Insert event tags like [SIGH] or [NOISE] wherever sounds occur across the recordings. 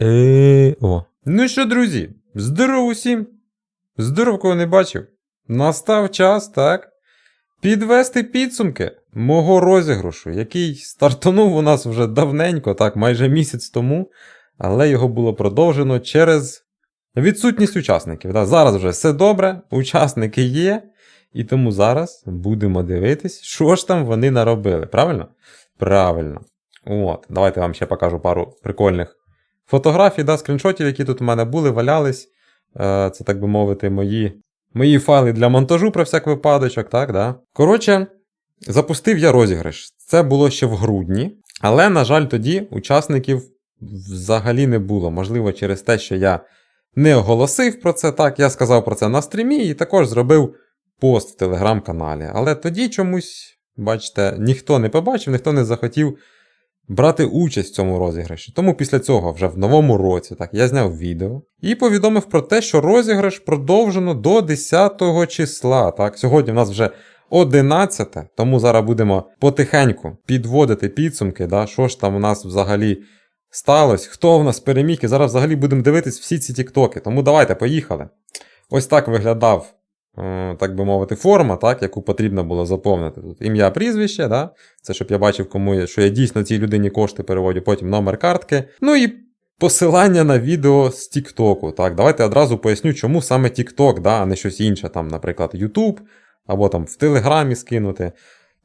Е, о. Ну що, друзі, здорово усім! Здоров, кого не бачив. Настав час, так? Підвести підсумки мого розіграшу, який стартанув у нас вже давненько, так, майже місяць тому, але його було продовжено через відсутність учасників. Да? Зараз вже все добре, учасники є, і тому зараз будемо дивитись, що ж там вони наробили. Правильно? Правильно. От, давайте я вам ще покажу пару прикольних фотографій, да, скріншотів, які тут у мене були, валялись. Е, Це, так би мовити, мої, мої файли для монтажу про всяк випадочок, так, да. Коротше, запустив я розіграш. Це було ще в грудні, але, на жаль, тоді учасників взагалі не було. Можливо, через те, що я не оголосив про це, так, я сказав про це на стрімі і також зробив пост в телеграм-каналі. Але тоді чомусь, бачите, ніхто не побачив, ніхто не захотів брати участь в цьому розіграші. Тому після цього, вже в новому році, так, я зняв відео і повідомив про те, що розіграш продовжено до 10 числа. Так, сьогодні в нас вже 11, тому зараз будемо потихеньку підводити підсумки, да, що ж там у нас взагалі сталося, хто в нас переміг, і зараз взагалі будемо дивитись всі ці тіктоки. Тому давайте, поїхали. Ось так виглядав, так би мовити, форма, так, яку потрібно було заповнити. Тут ім'я, прізвище, да? це щоб я бачив, кому я, що я дійсно цій людині кошти переводю, потім номер картки. Ну і посилання на відео з Тіктоку. Так, давайте одразу поясню, чому саме Тікток, да, а не щось інше, там, наприклад, YouTube, або там в Телеграмі скинути.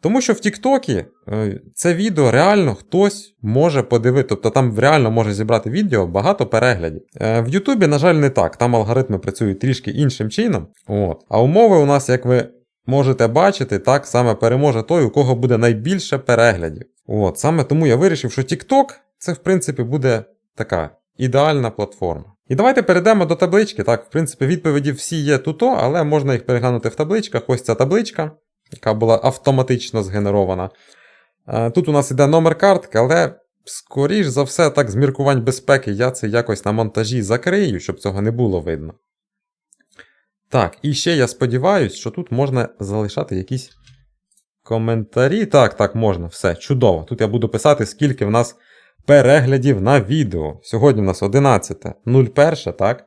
Тому що в Тіктокі е, це відео реально хтось може подивити, тобто там реально може зібрати відео багато переглядів. Е, В Ютубі, на жаль, не так. Там алгоритми працюють трішки іншим чином. От. А умови у нас, як ви можете бачити, так саме переможе той, у кого буде найбільше переглядів. От. Саме тому я вирішив, що TikTok це, в принципі, буде така ідеальна платформа. І давайте перейдемо до таблички. Так, в принципі, відповіді всі є тут, але можна їх переглянути в табличках. Ось ця табличка яка була автоматично згенерована. Е, Тут у нас іде номер картки, але, скоріш за все, так, з міркувань безпеки, я це якось на монтажі закрию, щоб цього не було видно. Так, і ще я сподіваюся, що тут можна залишати якісь коментарі. Так, так, можна, все, чудово. Тут я буду писати, скільки в нас переглядів на відео. Сьогодні в нас 11.01, так?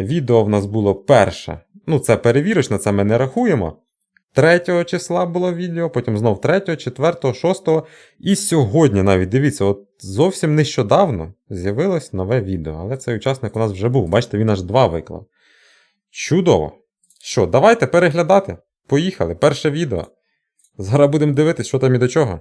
Відео в нас було перше. Ну, це перевірочне, це ми не рахуємо. 3 числа було відео, потім знов 3, 4, 6. І сьогодні навіть дивіться, от зовсім нещодавно з'явилось нове відео. Але цей учасник у нас вже був. Бачите, він аж два виклав. Чудово! Що, давайте переглядати. Поїхали, перше відео. Зараз будемо дивитися, що там і до чого.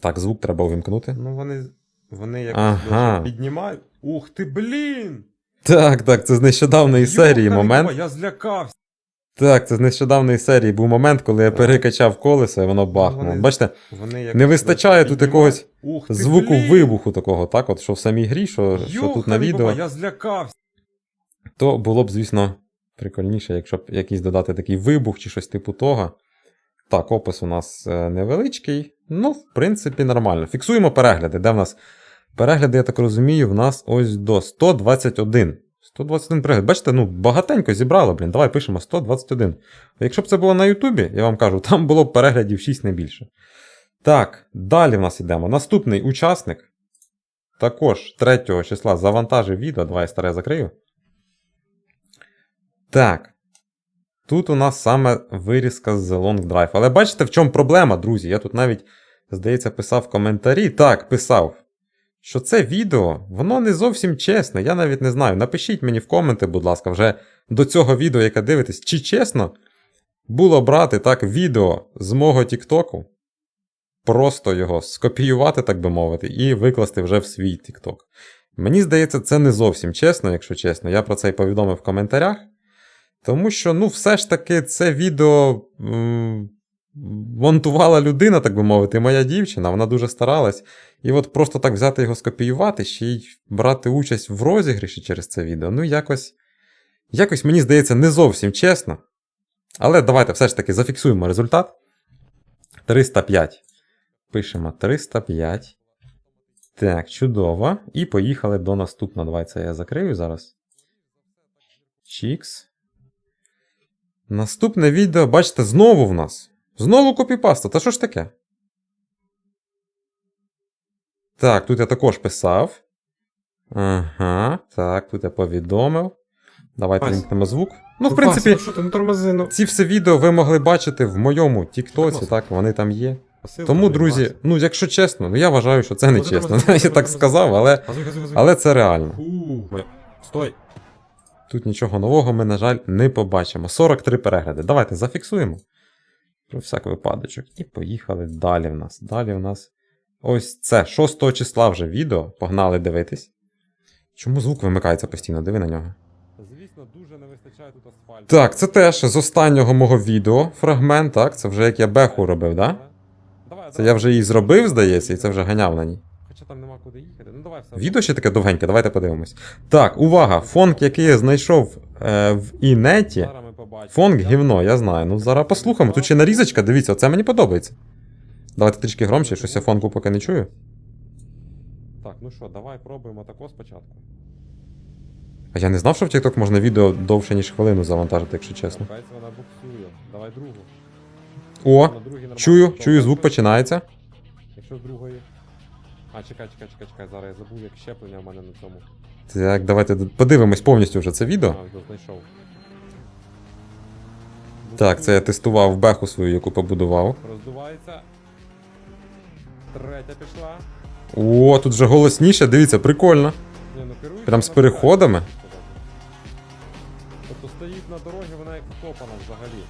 Так, звук треба увімкнути. Ну вони, вони якось Ага. піднімають. Ух ти, блін! Так, так, це з нещодавної серії момент. Я злякався. Так, це з нещодавної серії був момент, коли я Так. перекачав колесо і воно бахнуло. вони- Бачите, Вони не вистачає тут якогось. Ух ти, звуку блін! вибуху такого, так, от що в самій грі, що, що тут на відео, бабай, Я злякався. то було б, звісно, прикольніше, якщо б якийсь додати такий вибух чи щось типу того. Так, опис у нас е, невеличкий. Ну, в принципі, нормально. Фіксуємо перегляди. Де в нас перегляди, я так розумію, в нас ось до 121. 121 перегляд. Бачите, ну багатенько зібрало, блін. Давай пишемо 121. Якщо б це було на Ютубі, я вам кажу, [LAUGHS] там було б переглядів 6 не більше. Так, далі в нас йдемо. Наступний учасник. Також 3 числа завантажив відео. Давай я старе закрию. Так. Тут у нас саме вирізка з Long Drive. Але бачите, в чому проблема, друзі? Я тут навіть, здається, писав коментарі. Так, писав. Що це відео, воно не зовсім чесне. Я навіть не знаю. Напишіть мені в коменти, будь ласка, вже до цього відео, яке дивитесь, чи чесно було брати так відео з мого Тіктоку, просто його скопіювати, так би мовити, і викласти вже в свій Тікток. Мені здається, це не зовсім чесно, якщо чесно. Я про це і повідомив в коментарях. Тому що, ну, все ж таки, це відео монтувала людина, так би мовити, моя дівчина, вона дуже старалась. І от просто так взяти його скопіювати, ще й брати участь в розіграші через це відео, ну, якось, якось мені здається, не зовсім чесно. Але давайте все ж таки зафіксуємо результат. 305. Пишемо 305. Так, чудово. І поїхали до наступного. Давай це я закрию зараз. Чікс. Наступне відео, бачите, знову в нас. Знову копіпаста. Та що ж таке? Так, тут я також писав. Ага, так, тут я повідомив. Давайте Вась. звук. Ну, в принципі, ну що ти, ну тормози, ну. ці все відео ви могли бачити в моєму Тіктоці, так, вони там є. Тому, друзі, ну якщо чесно, ну я вважаю, що це не чесно. [LAUGHS] Я так сказав, але, але це реально. Стой. Тут нічого нового ми, на жаль, не побачимо. 43 перегляди. Давайте зафіксуємо. Про всяк випадочок. І поїхали далі в нас. Далі в нас. Ось це 6 числа вже відео. Погнали дивитись. Чому звук вимикається постійно? Диви на нього. Звісно, дуже не вистачає тут асфальту. Так, це теж з останнього мого відео фрагмент, так? Це вже як я беху робив, так? Да? Це давай. я вже її зробив, здається, і це вже ганяв на ній. Хоча там нема куди їхати. Ну давай все. Відео ще таке довгеньке, давайте подивимось. Так, увага! Фонк, який я знайшов е, в інеті. Фонк гівно, я знаю. Ну зараз послухаємо. Тут ще нарізочка, дивіться, оце мені подобається. Давайте трішки громче, щось я фонку поки не чую. Так, ну що, давай пробуємо тако спочатку. А я не знав, що в TikTok можна відео довше, ніж хвилину завантажити, якщо чесно. Капець вона буксує. Давай другу. О, На другій нормально чую, чую, звук починається. Якщо з другої. А, чекай, чекай, чекай, чекай, зараз я забув, як щеплення в мене на цьому. Так, давайте подивимось повністю вже це відео. А, знайшов. Так, це я тестував беху свою, яку побудував. Роздувається. Третя пішла. О, тут вже голосніше, дивіться, прикольно. Ні, ну керується Прям з вона переходами? правильно, Тобто стоїть на дорозі, вона як вкопана взагалі.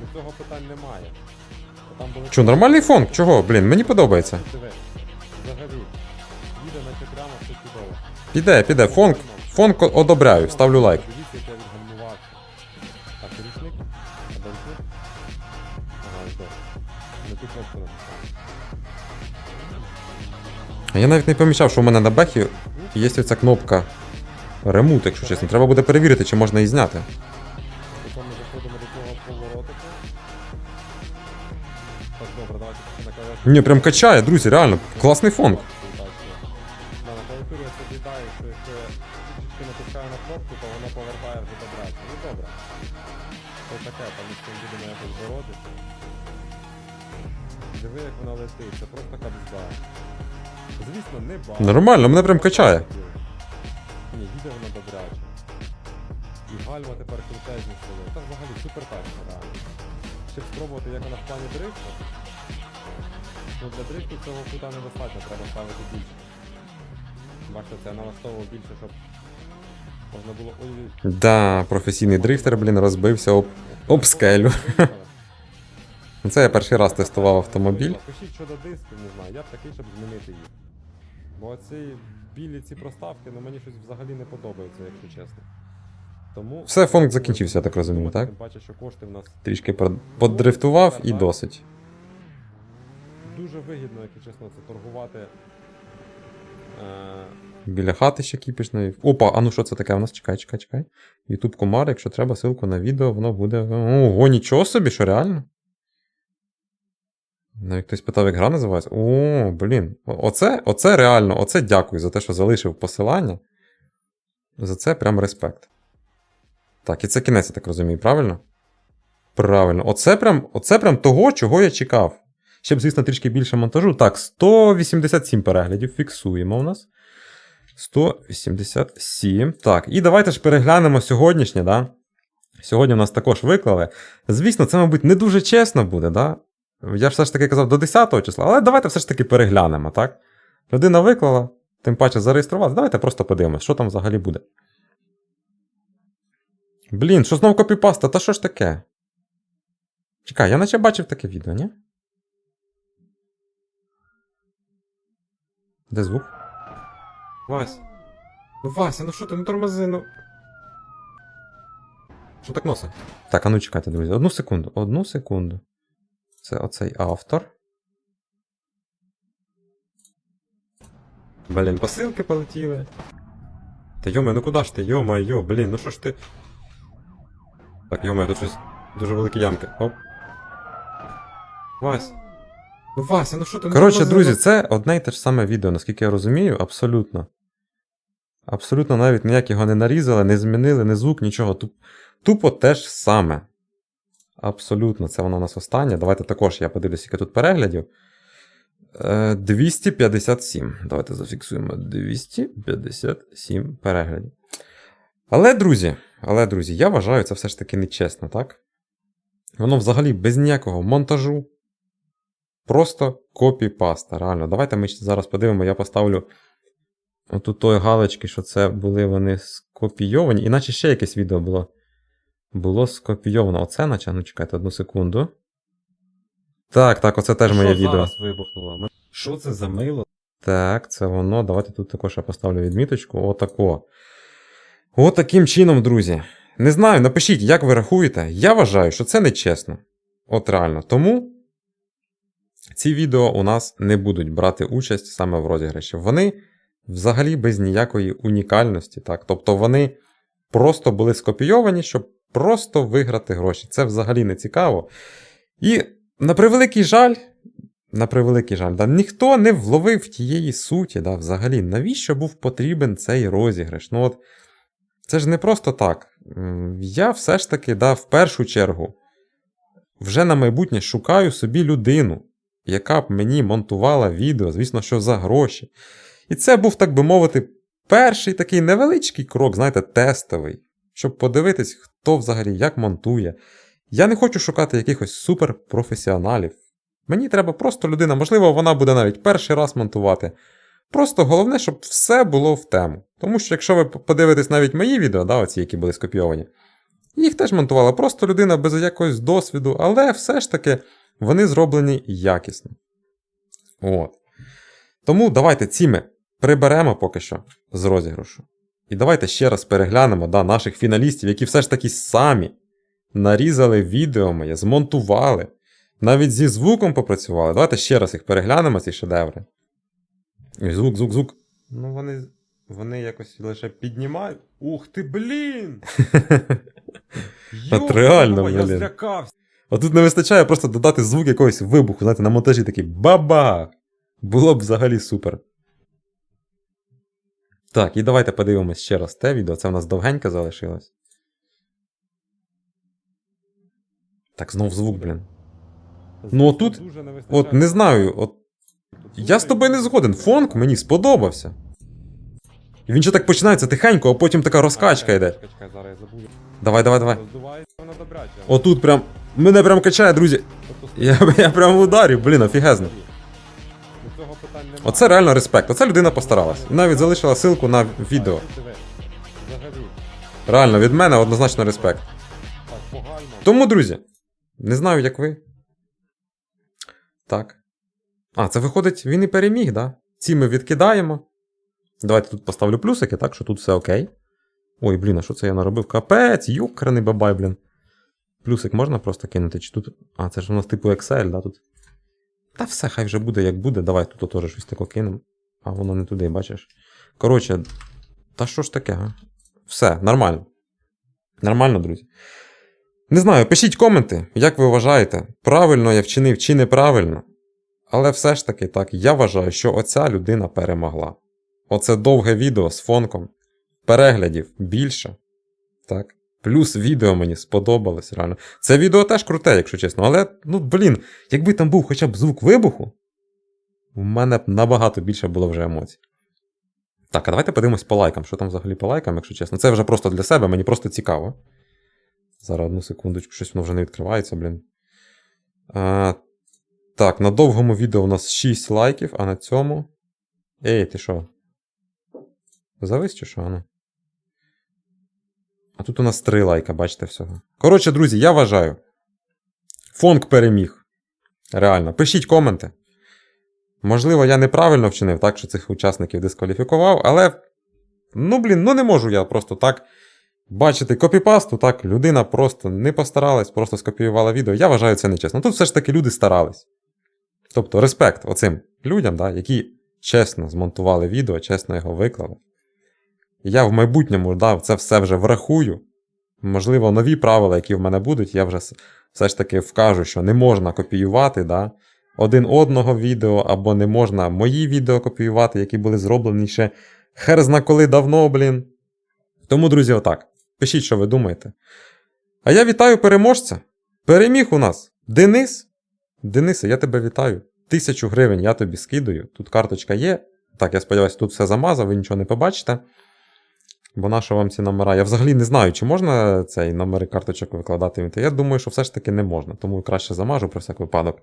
До цього питань немає. Бо Там були... Чо, нормальний фонк? Чого? Блін, мені подобається. Диви, Піде, піде. Фонк, фонк одобряю, ставлю лайк. Я навіть не помічав, що у мене на бехі є оця кнопка ремут, якщо чесно. Треба буде перевірити, чи можна її зняти. Ні, прям качає, друзі, реально. Класний фонк. Собі даю, що якщо я трішки натискаю на кнопку, то воно повертає вже до. Ну добре. Це таке, там із цим будемо якось боротися. Диви, як вона летить, це просто кабзда. Звісно, не багато. Нормально, мене прям качає. Ні, їде вона добряче. І гальма тепер крутезні стали. Та взагалі супер тачка, реально. Щоб спробувати, як вона в плані дрифту. Ну для дрифту цього кута недостатньо, треба ставити більше. Бачите, це налаштовував більше, щоб можна було. Ой, Да, професійний дрифтер, блін, розбився об. об скелю. [LAUGHS] Це я перший раз тестував автомобіль. Пишіть щодо дисків, не знаю. Я б такий, щоб змінити їх. Бо ці білі ці проставки, ну мені щось взагалі не подобається, якщо чесно. Тому. Все, фонк закінчився, я так розумію, так? Тим паче, що кошти в нас Трішки под- подрифтував і досить. дуже вигідно, якщо чесно, це торгувати. Біля хати ще кіпішної. Опа, а ну що це таке у нас? Чекай, чекай, чекай. Ютуб комар, якщо треба ссылку на відео, воно буде. Ого, нічого собі, що реально? Навіть хтось питав, як гра називається. О, блін. Оце, оце реально, оце дякую за те, що залишив посилання. За це прям респект. Так, і це кінець, я так розумію, правильно? Правильно. Оце прям, оце прям того, чого я чекав. Ще б, звісно, трішки більше монтажу. Так, 187 переглядів фіксуємо у нас. 187. Так, і давайте ж переглянемо сьогоднішнє, да? Сьогодні у нас також виклали. Звісно, це, мабуть, не дуже чесно буде, да? Я все ж таки казав до 10 числа, але давайте все ж таки переглянемо, так? Людина виклала, тим паче зареєструвалася. Давайте просто подивимось, що там взагалі буде. Блін, що знов копіпаста? Та що ж таке? Чекай, я наче бачив таке відео, ні? Де звук? Вась. Ну Вася, ну що ти, ну тормози, ну. Що так носить? Так, а ну чекайте, друзі. Одну секунду. Одну секунду. Це оцей автор. Блін, посилки полетіли. Та йома, ну куди ж ти? Йома, йо, блін, ну що ж ти. Так, йома, тут щось дуже великі ямки. Оп. Вась. Ну Вася, ну що ти? ну Коротше, друзі, ну. це одне і те ж саме відео, наскільки я розумію, абсолютно. Абсолютно навіть ніяк його не нарізали, не змінили, не звук, нічого. Туп- Тупо те ж саме. Абсолютно, це воно у нас останнє. Давайте також я подивлюся, скільки тут переглядів. Е, 257. Давайте зафіксуємо 257 переглядів. Але, друзі, але, друзі, я вважаю, це все ж таки нечесно, так? Воно взагалі без ніякого монтажу. Просто копі-паста. Реально. Давайте ми зараз подивимо, я поставлю отут тої галочки, що це були вони скопійовані. Іначе ще якесь відео було. Було скопійовано. Оце, наче, ну чекайте одну секунду. Так, так, оце теж моє Що відео. зараз вибухнуло? Що це за мило? Так, це воно. Давайте тут також я поставлю відміточку. Отако. От таким чином, друзі. Не знаю, напишіть, як ви рахуєте. Я вважаю, що це нечесно. От реально. Тому ці відео у нас не будуть брати участь саме в розіграші. Вони взагалі без ніякої унікальності. Так? Тобто вони просто були скопійовані, щоб просто виграти гроші. Це взагалі не цікаво. І на превеликий жаль, на превеликий жаль, да, ніхто не вловив тієї суті, да, взагалі, навіщо був потрібен цей розіграш? Ну от, це ж не просто так. Я все ж таки, да, в першу чергу, вже на майбутнє шукаю собі людину, яка б мені монтувала відео, звісно, що за гроші. І це був, так би мовити, перший такий невеличкий крок, знаєте, тестовий, щоб подивитись, хто взагалі як монтує. Я не хочу шукати якихось суперпрофесіоналів. Мені треба просто людина, можливо, вона буде навіть перший раз монтувати. Просто головне, щоб все було в тему. Тому що якщо ви подивитесь навіть мої відео, да, оці, які були скопійовані, їх теж монтувала просто людина без якогось досвіду, але все ж таки вони зроблені якісно. От. Тому давайте ці ми приберемо поки що з розіграшу. І давайте ще раз переглянемо да, наших фіналістів, які все ж таки самі нарізали відео моє, змонтували, навіть зі звуком попрацювали. Давайте ще раз їх переглянемо, ці шедеври. Звук, звук, звук. Ну, вони, вони якось лише піднімають. Ух ти, блін! [LAUGHS] От реально, Йо, я блін. злякався. А тут не вистачає просто додати звук якогось вибуху, знаєте, на монтажі такий бабах. Було б взагалі супер. Так, і давайте подивимось ще раз те відео. Це в нас довгенько залишилось. Так, знов звук, блін. Ну, отут-. От не знаю, от я з тобою не згоден. Фонк мені сподобався. І він ще так починається тихенько, а потім така розкачка йде. Давай, давай, давай. Отут прям. Мене прям качає, друзі. Я, я прям в ударі, блін, офігезно. Оце реально респект. Оце людина постаралась. І навіть залишила ссылку на відео. Реально, від мене однозначно респект. Тому, друзі, не знаю, як ви. Так. А, це виходить, він і переміг, да? Ці ми відкидаємо. Давайте тут поставлю плюсики, так, що тут все окей. Ой, блін, а що це я наробив? Капець, юкраний бабай, блін. Плюсик можна просто кинути? Чи тут. А, це ж у нас типу Excel, да, тут. Та все, хай вже буде, як буде. Давай тут теж щось таке кинемо. А воно не туди, бачиш. Коротше, та що ж таке, а? Все, нормально. Нормально, друзі. Не знаю, пишіть коменти, як ви вважаєте, правильно я вчинив чи неправильно. Але все ж таки так, я вважаю, що оця людина перемогла. Оце довге відео з фонком. Переглядів більше. Так. Плюс відео мені сподобалось, реально. Це відео теж круте, якщо чесно. Але, ну блін, якби там був хоча б звук вибуху, у мене б набагато більше було вже емоцій. Так, а давайте подивимось по лайкам. Що там взагалі по лайкам, якщо чесно. Це вже просто для себе, мені просто цікаво. Зараз одну секундочку, щось воно вже не відкривається, блін. А, так, на довгому відео у нас 6 лайків, а на цьому. Ей, ти що? Завис чи що? Ану? А тут у нас 3 лайка, бачите всього. Коротше, друзі, я вважаю. Фонк переміг. Реально. Пишіть коменти. Можливо, я неправильно вчинив, так, що цих учасників дискваліфікував, але. Ну, блін, ну не можу я просто так бачити копіпасту, так, людина просто не постаралась, просто скопіювала відео. Я вважаю це нечесно. Тут все ж таки люди старались. Тобто, респект оцим людям, да, які чесно змонтували відео, чесно його виклали. Я в майбутньому да, це все вже врахую. Можливо, нові правила, які в мене будуть, я вже все ж таки вкажу, що не можна копіювати да, один одного відео, або не можна мої відео копіювати, які були зроблені ще хер зна коли давно, блін. Тому, друзі, отак. Пишіть, що ви думаєте. А я вітаю переможця. Переміг у нас Денис. Денисе, я тебе вітаю. Тисячу гривень я тобі скидаю. Тут карточка є. Так, я сподіваюся, тут все замазав, ви нічого не побачите. Бо на що вам ці номера? Я взагалі не знаю, чи можна цей номери карточок викладати. Я думаю, що все ж таки не можна, тому краще замажу про всяк випадок.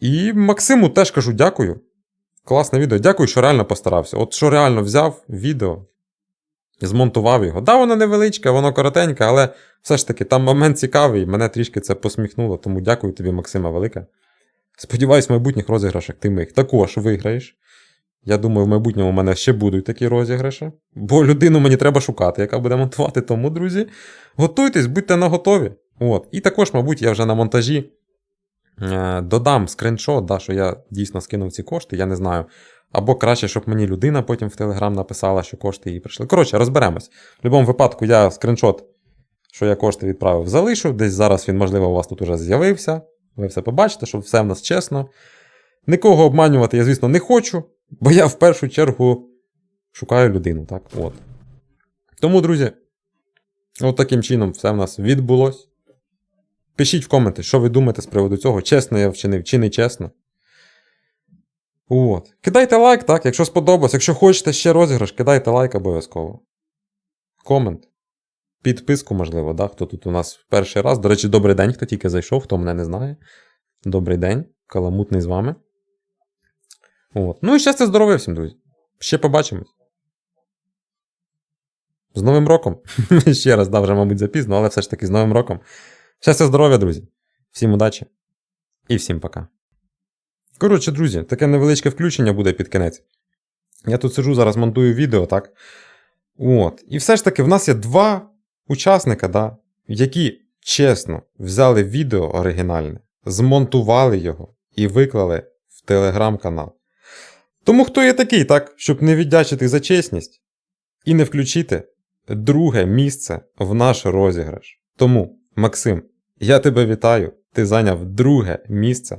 І Максиму теж кажу дякую. Класне відео. Дякую, що реально постарався. От що реально взяв відео, змонтував його. Да, воно невеличке, воно коротеньке, але все ж таки там момент цікавий, мене трішки це посміхнуло, тому дякую тобі, Максима, велике. Сподіваюсь, в майбутніх розіграшах ти їх також виграєш. Я думаю, в майбутньому у мене ще будуть такі розіграші, бо людину мені треба шукати, яка буде монтувати. Тому, друзі, готуйтесь, будьте наготові. От. І також, мабуть, я вже на монтажі е, додам скриншот, да, що я дійсно скинув ці кошти, я не знаю. Або краще, щоб мені людина потім в Телеграм написала, що кошти їй прийшли. Коротше, розберемось. В будь-якому випадку я скриншот, що я кошти відправив, залишу. Десь зараз він, можливо, у вас тут уже з'явився. Ви все побачите, що все в нас чесно. Нікого обманювати я, звісно, не хочу, бо я в першу чергу шукаю людину. Так? От. Тому, друзі, от таким чином все в нас відбулось. Пишіть в коменти, що ви думаєте з приводу цього, чесно я вчинив чи не чесно. От. Кидайте лайк, так, якщо сподобалось. Якщо хочете ще розіграш, кидайте лайк обов'язково. Комент. Підписку, можливо, да, хто тут у нас в перший раз. До речі, добрий день, хто тільки зайшов, хто мене не знає. Добрий день, каламутний з вами. От. Ну і щастя, здоров'я всім, друзі. Ще побачимось. З Новим роком. [LAUGHS] Ще раз, да, вже, мабуть, запізно, але все ж таки з Новим роком. Щастя, здоров'я, друзі. Всім удачі. І всім пока. Коротше, друзі, таке невеличке включення буде під кінець. Я тут сижу, зараз монтую відео, так? От. І все ж таки, в нас є два учасника, да, які чесно взяли відео оригінальне, змонтували його і виклали в телеграм-канал. Тому хто є такий, так, щоб не віддячити за чесність і не включити друге місце в наш розіграш. Тому, Максим, я тебе вітаю. Ти зайняв друге місце.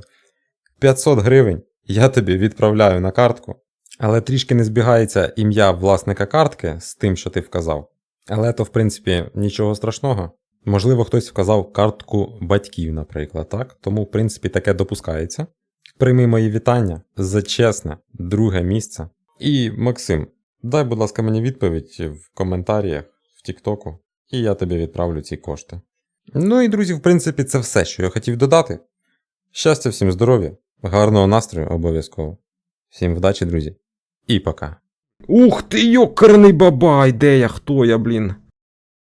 500 гривень я тобі відправляю на картку. Але трішки не збігається ім'я власника картки з тим, що ти вказав. Але то, в принципі, нічого страшного. Можливо, хтось вказав картку батьків, наприклад, так? Тому, в принципі, таке допускається. Прийми мої вітання за чесне друге місце. І, Максим, дай, будь ласка, мені відповідь в коментарях в Тіктоку, і я тобі відправлю ці кошти. Ну і, друзі, в принципі, це все, що я хотів додати. Щастя, всім здоров'я, гарного настрою обов'язково. Всім вдачі, друзі. І пока. Ух ти, йокарний бабай, де я, хто я, блін?